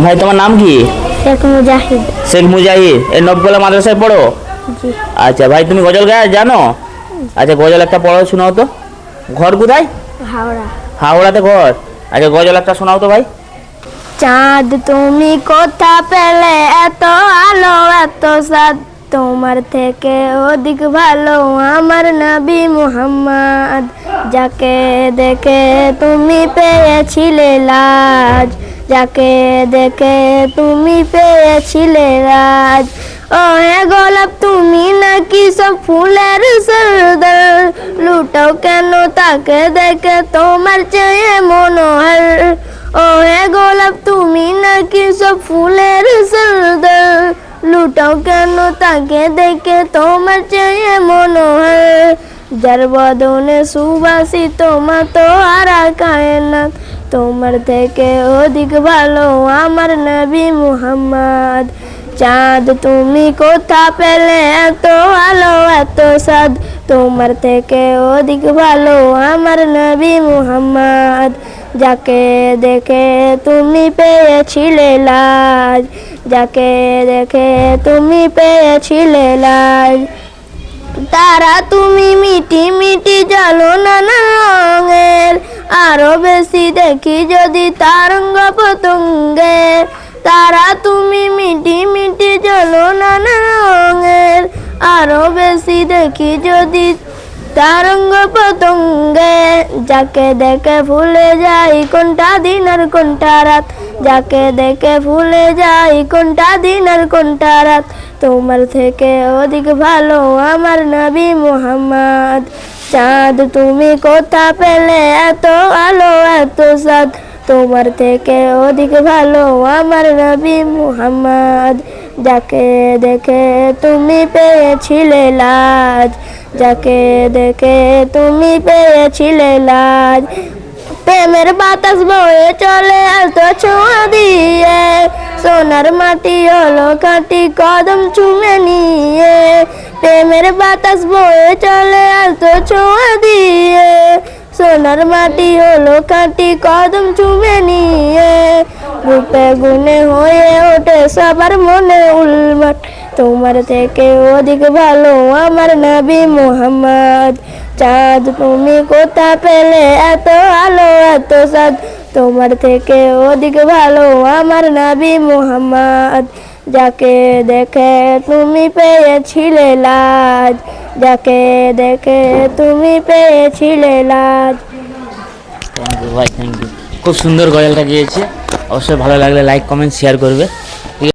ভাই তোমার নাম কি? শেখ মুজাহিদ। শেখ মুজাহিদ। এই নবগোলা মাদ্রাসায় পড়ো? আচ্ছা ভাই তুমি গজল গায়ে জানো? আচ্ছা গজল একটা পড়ো শোনাও তো। ঘর কোথায়? হাওড়া। হাওড়াতে ঘর। আচ্ছা গজল একটা শোনাও তো ভাই। চাঁদ তুমি কোথা পেলে এত আলো এত সাদ তোমার থেকে অধিক ভালো আমার নবী মুহাম্মদ। যাকে দেখে তুমি পেয়েছিলে লাজ। যাকে দেখে তুমি পেয়েছিলে রাজ। ও হে গোলাপ, তুমি নাকি সব ফুলের সরদার। লুটাও কেন তাকে দেখে তোমার চেয়ে মনোহর। ও হে গোলাপ, তুমি নাকি সব ফুলের সরদার। লুটাও কেন তাকে দেখে তোমার চেয়ে মনোহর। যার বদনে সুবাসিত তো আর কায়নাত তোমার থেকে অধিক ভালো আমার নবী মুহাম্মদ চাঁদ তুমি কোথা পেলে এত আলো এত সাদ তোমার থেকে অধিক ভালো আমার নবী মুহাম্মদ যাকে দেখে তুমি পেয়েছিলে লাজ যাকে দেখে তুমি পেয়েছিলে লাজ তারা তুমি মিটি মিটি জলো নানা রঙের আরও বেশি দেখি যদি তারঙ্গ পতঙ্গের তারা তুমি মিটি মিটি জলো নানা রঙের। আরও বেশি দেখি যদি তারঙ্গ পতঙ্গে যাকে দেখে ভুলে যাই কোনটা দিন আর কোনটা রাত। যাকে দেখে ভুলে যাই কোনটা দিন আর কোনটা রাত। তোমার থেকে অধিক ভালো আমার নবী মুহাম্মদ। চাঁদ, তুমি কোথা পেলে এত আলো, এত সাদ তোমার থেকে অধিক ভালো আমার নবী মুহাম্মদ। যাকে দেখে তুমি পেয়েছিলে লাজ, যাকে দেখে তুমি পেয়েছিলে লাজ। প্রেমের বাতাস বয়ে চলে আসতো ছোঁয়া দিয়ে, সোনার মাটি হলো কাটি কদম চুমে নিয়ে। প্রেমের বাতাস বয়ে চলে আসতো ছোঁয়া দিয়ে সোনার মাটি হলো কাটি কদম চুমে নিয়ে রূপে গুণে হয়ে ওঠে সবার মনে উলমাট তোমার থেকে অধিক ভালো আমার নবী মুহাম্মদ চাঁদ তুমি কোথা পেলে এত আলো এত সাদ তোমার থেকে অধিক ভালো আমার নবী মুহাম্মদ যাকে দেখে তুমি পেয়েছিলে লাজ, যাকে দেখে তুমি পেয়েছিলে লাজ। খুব সুন্দর গজলটা গিয়েছে। অবশ্যই ভালো লাগলে লাইক কমেন্ট শেয়ার করবে।